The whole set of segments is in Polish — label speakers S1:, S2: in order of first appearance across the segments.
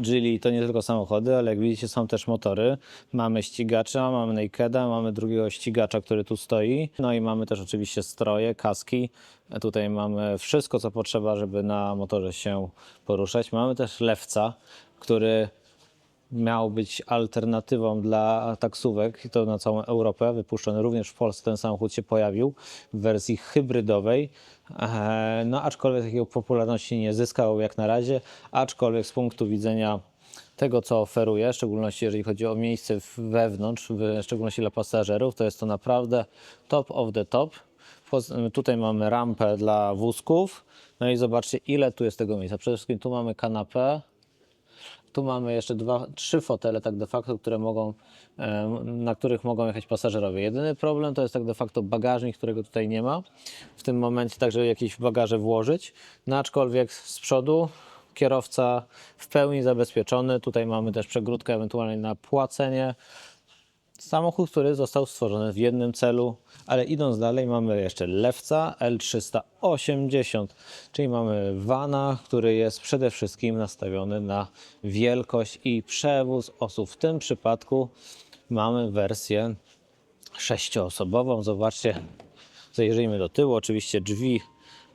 S1: Geely to nie tylko samochody, ale jak widzicie są też motory. Mamy ścigacza, mamy Nakeda, mamy drugiego ścigacza, który tu stoi. No i mamy też oczywiście stroje, kaski. Tutaj mamy wszystko, co potrzeba, żeby na motorze się poruszać. Mamy też lewca, który miał być alternatywą dla taksówek i to na całą Europę. Wypuszczony również w Polsce ten samochód się pojawił w wersji hybrydowej. E, No aczkolwiek takiej popularności nie zyskał jak na razie, aczkolwiek z punktu widzenia tego, co oferuje, w szczególności jeżeli chodzi o miejsce wewnątrz, w szczególności dla pasażerów, to jest to naprawdę top of the top. Tutaj mamy rampę dla wózków. No i zobaczcie, ile tu jest tego miejsca. Przede wszystkim tu mamy kanapę, tu mamy jeszcze dwa, trzy fotele tak de facto, które mogą, na których mogą jechać pasażerowie. Jedyny problem to jest tak de facto bagażnik, którego tutaj nie ma w tym momencie, tak żeby jakieś bagaże włożyć. No aczkolwiek z przodu kierowca w pełni zabezpieczony. Tutaj mamy też przegródkę ewentualnie na płacenie. Samochód, który został stworzony w jednym celu, ale idąc dalej mamy jeszcze Lewca L380, czyli mamy vana, który jest przede wszystkim nastawiony na wielkość i przewóz osób. W tym przypadku mamy wersję sześcioosobową. Zobaczcie, zajrzyjmy do tyłu. Oczywiście drzwi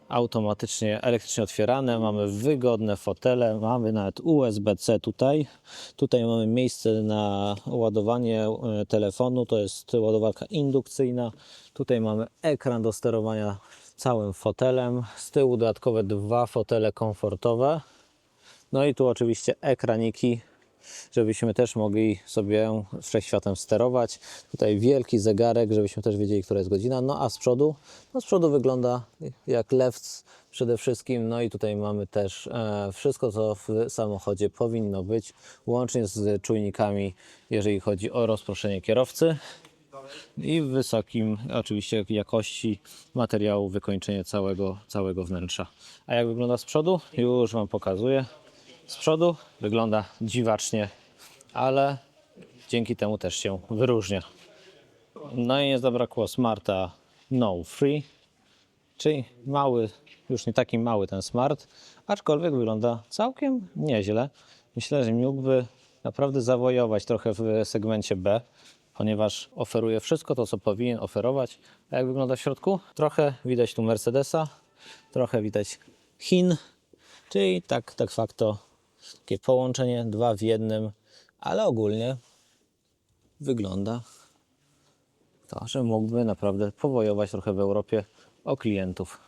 S1: automatycznie, elektrycznie otwierane. Mamy wygodne fotele, mamy nawet USB-C tutaj. Tutaj mamy miejsce na ładowanie e, telefonu, to jest ładowarka indukcyjna. Tutaj mamy ekran do sterowania całym fotelem. Z tyłu dodatkowe dwa fotele komfortowe. No i tu oczywiście ekraniki, żebyśmy też mogli sobie wszechświatem sterować. Tutaj wielki zegarek, żebyśmy też wiedzieli, która jest godzina. No a z przodu, no z przodu wygląda jak lewc przede wszystkim. No i tutaj mamy też e, wszystko, co w samochodzie powinno być, łącznie z czujnikami, jeżeli chodzi o rozproszenie kierowcy i wysokim oczywiście jakości materiału wykończenie całego, całego wnętrza. A jak wygląda z przodu? Już Wam pokazuję. Z przodu wygląda dziwacznie, ale dzięki temu też się wyróżnia. No i nie zabrakło Smarta No Free, czyli mały, już nie taki mały ten Smart, aczkolwiek wygląda całkiem nieźle. Myślę, że mógłby naprawdę zawojować trochę w segmencie B, ponieważ oferuje wszystko to, co powinien oferować. A jak wygląda w środku? Trochę widać tu Mercedesa, trochę widać Chin, czyli tak, tak facto takie połączenie dwa w jednym, ale ogólnie wygląda to, że mógłby naprawdę powojować trochę w Europie o klientów.